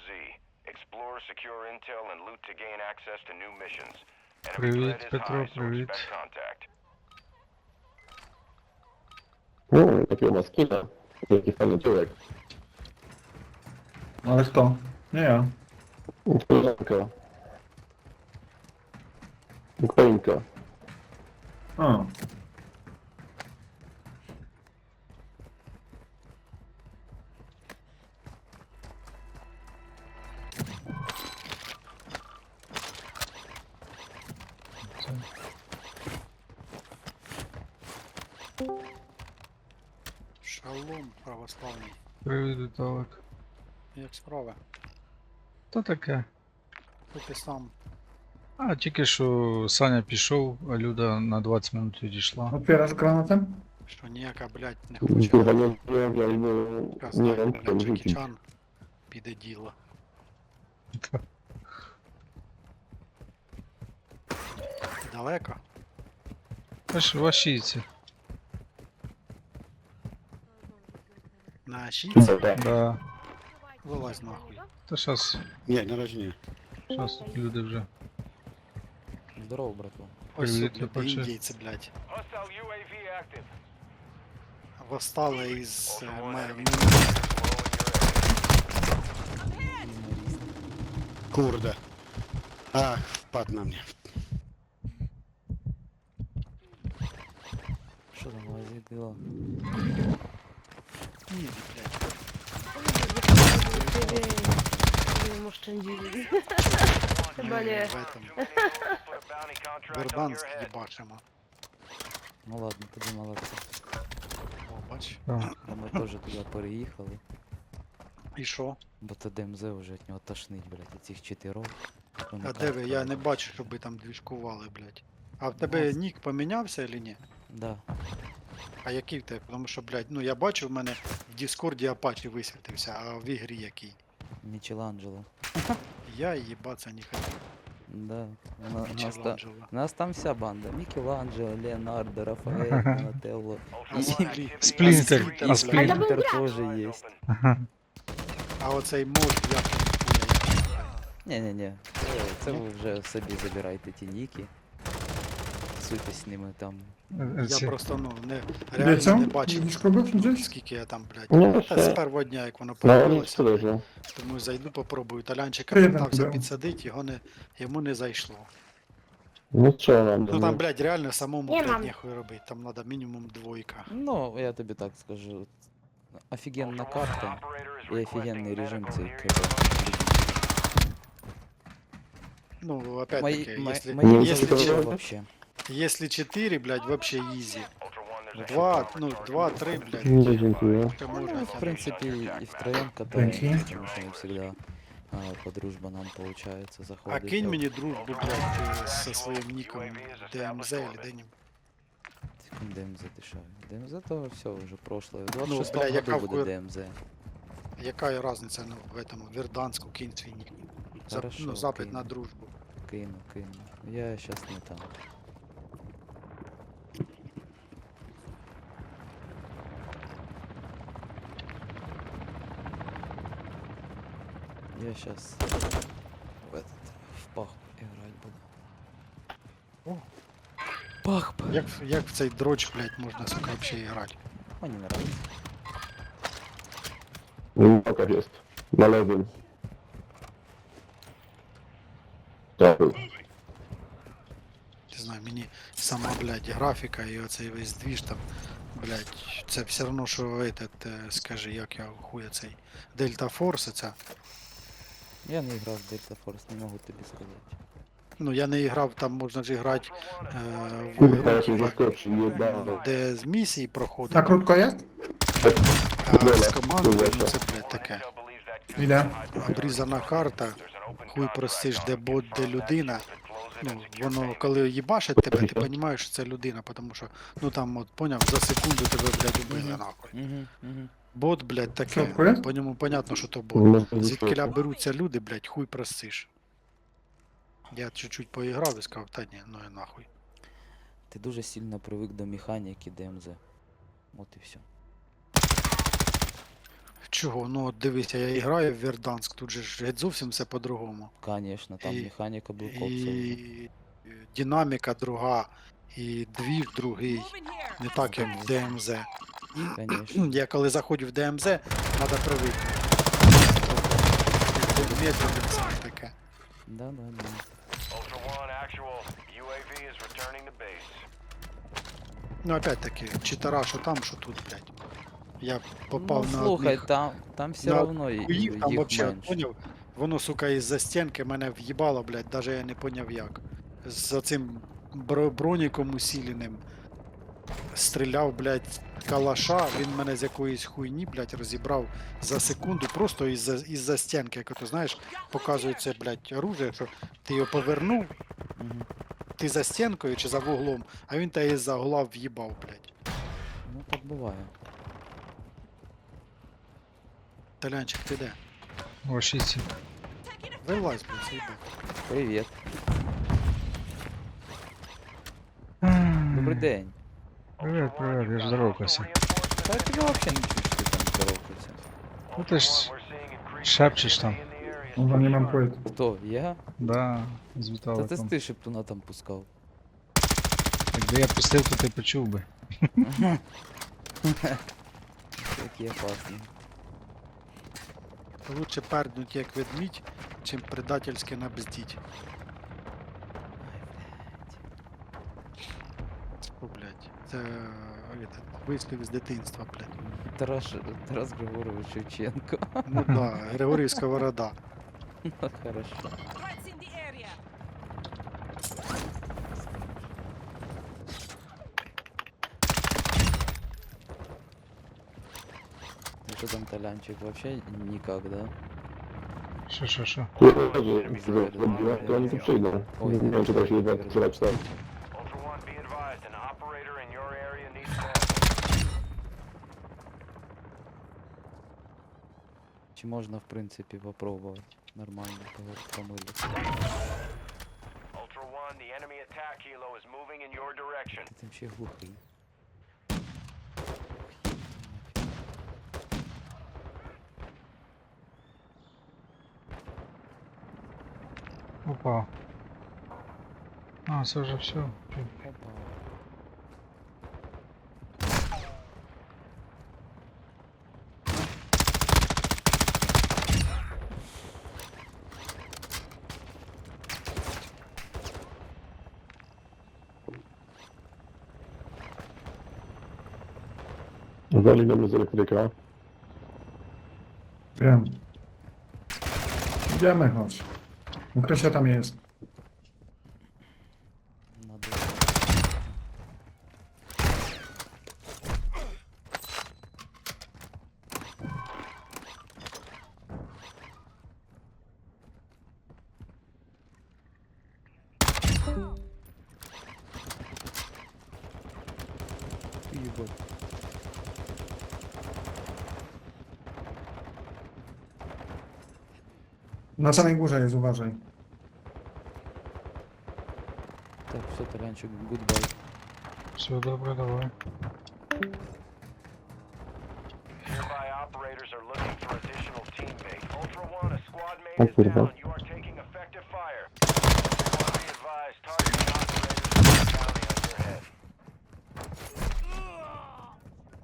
DMZ. Explore, secure intel, and loot to gain access to new missions. Enemy Привіт, threat is Петро, high, so привіт. expect contact. Ну, такі маскіна, який файний чоловік. Але хто? Не я. Українка. Українка. А. Шалом православний. Привіт, Віталик. Як справа? Та таке. Хоч ти сам. А, тільки що Саня пішов, а Люда на 20 минут відійшла. Опера з гранатом? Що ніяка, блядь, не Kurwa, хоче. nie, nie, nie, nie, Я nie знаю, wiem, блядь, kto Джекі rzucić. Чан піде діло. Далеко? Аж вашійці. На шість? Да. Вилазь нахуй. Та щас, Ні, наразі ні. щас люди вже. Здорово, братва. Ось Привіт, блядь, Лепаче. індійці, блядь. Hostile UAV active. Восстали із е, Ultra One, ме- enemy м- threat is low in your area. Курда. Ах, впад на мені. Що там у вас за Дела? Блядь. Не oszczędzili. Ми Chyba nie. в этом їбачимо. Ну ладно, тоді молодці. О, бач. Бо Ми теж туди переїхали, І що? бо то ДМЗ вже від нього тошнить, блядь, і цих чотирьох. А де ви? Я не бачу, щоб ви там двіжкували, блядь. А в тебе нік помінявся чи ні? Да. А який в тебе? Тому що, блядь, ну я бачу, в мене в Діскорді Апачі висвітився, а в ігрі який? Мічеланджело. Я їбаться не хотів. Да. На, нас, та, Мічеланджело. нас там вся банда. Мікеланджело, Леонардо, Рафаель, Донателло. Сплінтер, your Сплінтер. Спринтер теж є. А оцей мод як Ні-ні-ні. Це, ви вже собі забирайте ті ніки. Суйте з ними там. Е, я просто ну не реально це? не бачив, був скільки я там, блядь. Ну, Та з першого дня, як воно ulicy появилося, тому зайду попробую. Талянчика питався да. підсадити, його не, йому не зайшло. No co mam? Ну там, блядь, реально самому, блядь, нехуй робити. Там треба мінімум двойка. Ну, я тобі так скажу. Офігенна карта. І офігенний режим цей. Ну, опять Мої, таки, мої, если, мої если, це це че- добре. вообще. если 4, блядь, вообще easy. Ultra One, there's a Два, hostile ну, recruit. два, три, блядь, Nie, dziękuję. ще Ну, можна. в принципе, и втроем катаемся, Окей. потому что мы всегда а, по дружба нам получается А заходить. кинь мені дружбу, блядь, со своїм ніком ДМЗ или де-нибудь. Секунд ДМЗ дышаю. ДМЗ то все уже прошлое. В Ну, 26 бля, яка году в буде кур- ДМЗ. Яка разниця, ну, в этому, в Верданську кинь свій нік. За, Хорошо, ну, запит окей. на дружбу. Кину, кину. Я сейчас не там. Я сейчас в этот в пах играть буду. О. Пах! Як, як в цей дроч, блядь, можна, сука, взагалі грати? Мне нравится. W bokach jest. Na lewym. Tak. Не знаю, мені сама, блядь, графіка і оцей весь двіж там, блядь, це все одно, що этот, е, скажи, як я хуя цей Дельта Форс, ця. Я не играл в Delta Force, не могу тебе сказать. Ну, я не грав, там можна ж грати е, в jebano. де з місії проходить, На крутко є? а з командою, ну це, блядь, таке. Іде. Обрізана карта, хуй простиш, де бот, де людина. Ну, воно, коли їбашить тебе, ти розумієш, що це людина, тому що, ну там, от, поняв, за секунду тебе, блядь, убили нахуй. Угу, угу. Бот, блядь, таке. Що? По ньому понятно, що то бот. No, Звідкиля беруться люди, блядь, хуй простиш. Я чуть-чуть поіграв і сказав, та ні, ну і нахуй. Ти дуже сильно привик до механіки ДМЗ. От і все. чого? Ну от дивися, я граю в Верданск, тут же ж геть зовсім все по-другому. Конечно, там І- механіка Блокопса вже. І динаміка друга, і двіж другий, не так як в ДМЗ. Конечно. Я коли заходжу в ДМЗ, треба привикнути. Таке. Да, да, да. Ultra One, actual. UAV is returning to base. Ну опять таки, читара, що там, що тут, блядь. Я попав ну, на слухай, одних там, там все на равно і- хуїв, там їх вообще, менше. поняв? Воно, сука, із-за стінки мене в'їбало, блядь, даже я не поняв як. За цим бро- броніком усіленим. Стріляв, блядь, калаша, він мене з якоїсь хуйні, блядь, розібрав за секунду, просто із-за із-за стінки, як ото, знаєш, показується, блядь, оружие, що ти його повернув, ти за стінкою чи за вуглом, а він тебе із-за угла в'їбав, блядь. Ну так буває. Талянчик, ти де? Вашіці. Вилазь, блядь, з'їбав. Привіт. Добрий день. Привіт, привіт, я ж здоровкався. Та я тебе взагалі не чую, що ти там здоровкався. Ну ти ж шепчеш там. Он за ним ампует. Хто? Я? Да, з Та Віталиком. ти ти шептуна там пускав. Якби я пустив, то ти почув би. Який опасний. Лучше перднуть як ведмідь, чим предательськи набздіть. О, блядь. Це е, этот, вислів з дитинства, блядь. Тарас, Тарас Григорович Шевченко. Ну да, Григорій Сковорода. Ну, Хорошо. Ну что там Толянчик? Вообще никак, да? Що, що, що? Я тут прыгнул. Ой, Не знаю, что даже ебать, вчера читал. Ultra One, Чи можна, в принципі, попробувати нормально пого- помилитися? Ultra One, the enemy attack helo is moving in your direction. Ти там ще глухий. Опа. А, це вже все. Опа. Wali na mnie z elektryka. Wiem. Idziemy, chodź. Ukrycie tam jest. samej górze jest, uważaj. Так, все, Толянчик, гудбай. Все добре, давай. Nearby operators are looking for additional teammates. Ultra One, a squad mate Oh, is kurwa. down. You are taking effective fire. Ultra One, be advised, targeting operators with a bounty on your head.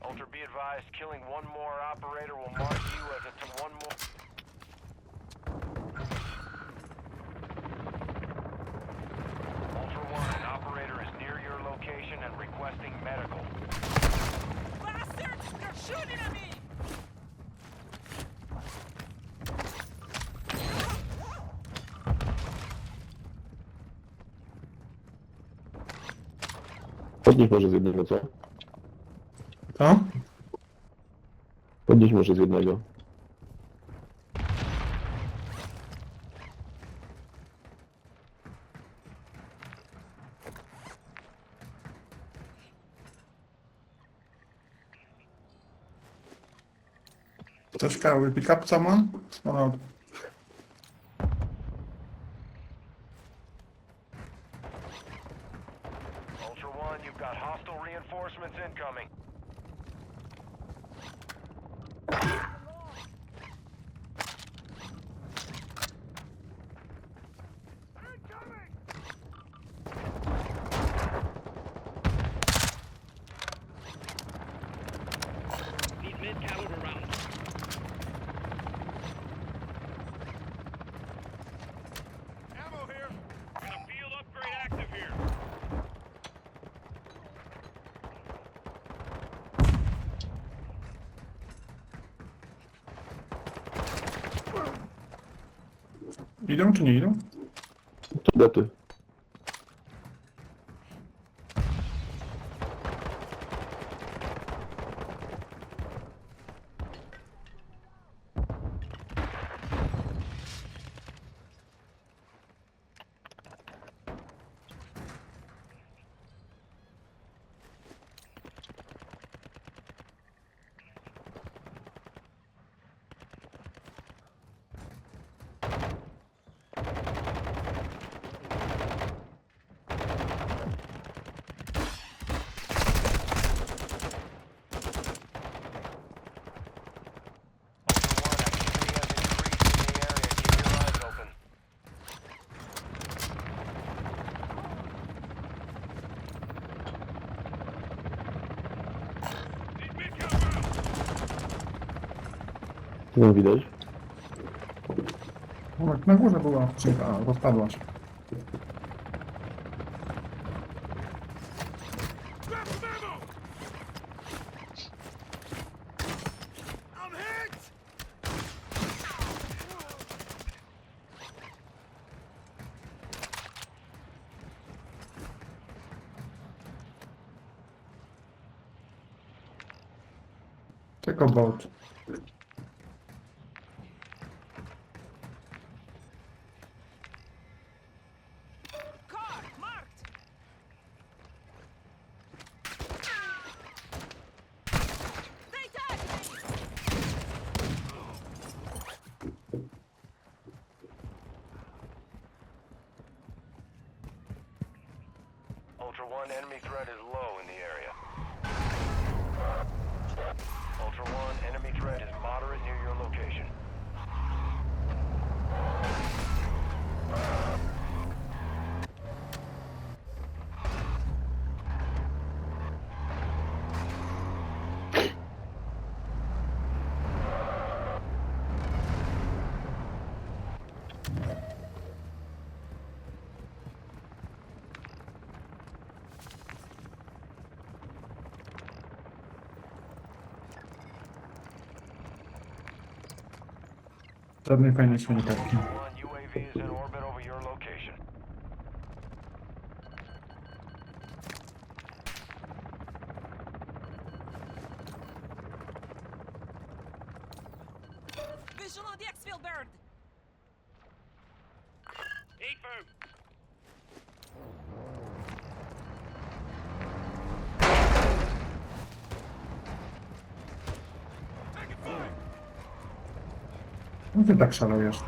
Ultra, be advised, killing one more operator will mark you as a t- one more. Location and requesting medical. Podnieś może z jednego, co? Co? Podnieś może z jednego. Ktoś kały pick up someone? No, Ultra One, you've got hostile reinforcements incoming. Gidiyorum ki niye tudo é tudo Nie widać. O, jak na górze była skrzynka, rozpadła się. Tylko bot. Żadnej fajnej śmienikarki. No ty tak szalejesz.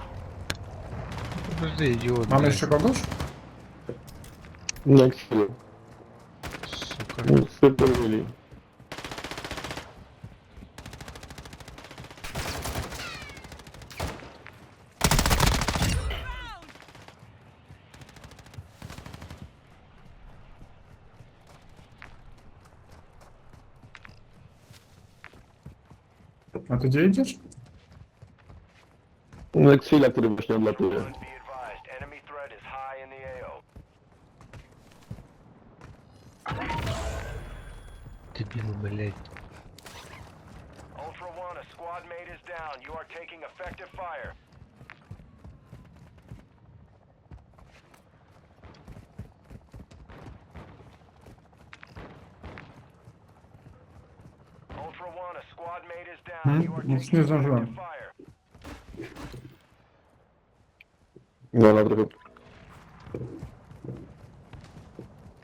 Mamy jeszcze kogoś? Na chwilę. Super. Nic. A ty gdzie idziesz? Jak Sila, który właśnie odlatuje. Be advised, enemy threat is high in the AO. Ty. Ultra One, a squad mate is down. You are taking effective fire. Ultra One, a squad mate is down. You are taking effective fire. No, na trochę...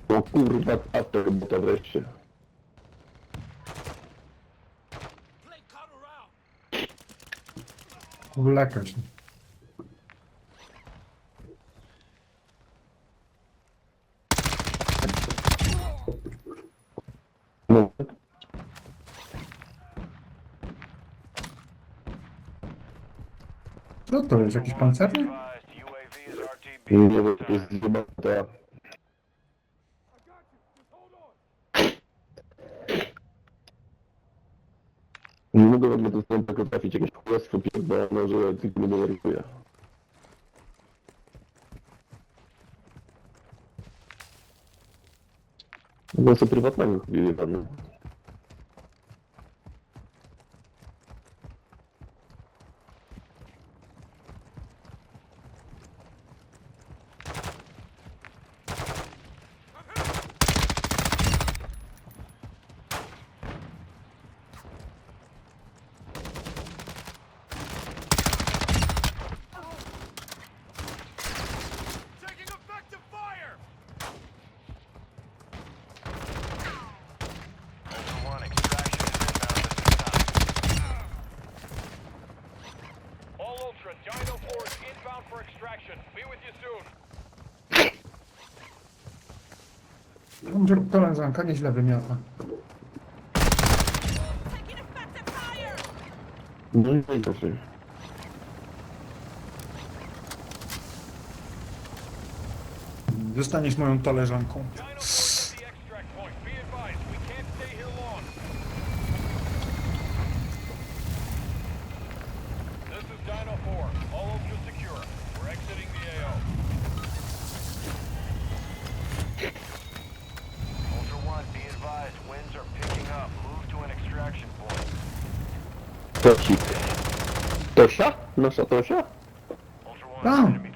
O kurwa, a to to wreszcie. Wlekać. No, Co to jest? Jakiś pancerny? RTB. nie wiem, to jest zjebana. Nie mogę w ogóle do tego tak trafić, jakieś królestwo pierdolone, że tylko mnie denerwuje. No co prywatnego chwili pan. Koleżanka nieźle wymiota. No i najgorzej. Zostaniesz moją koleżanką. Tosia? Nasza Tosia? Ultra One, enemy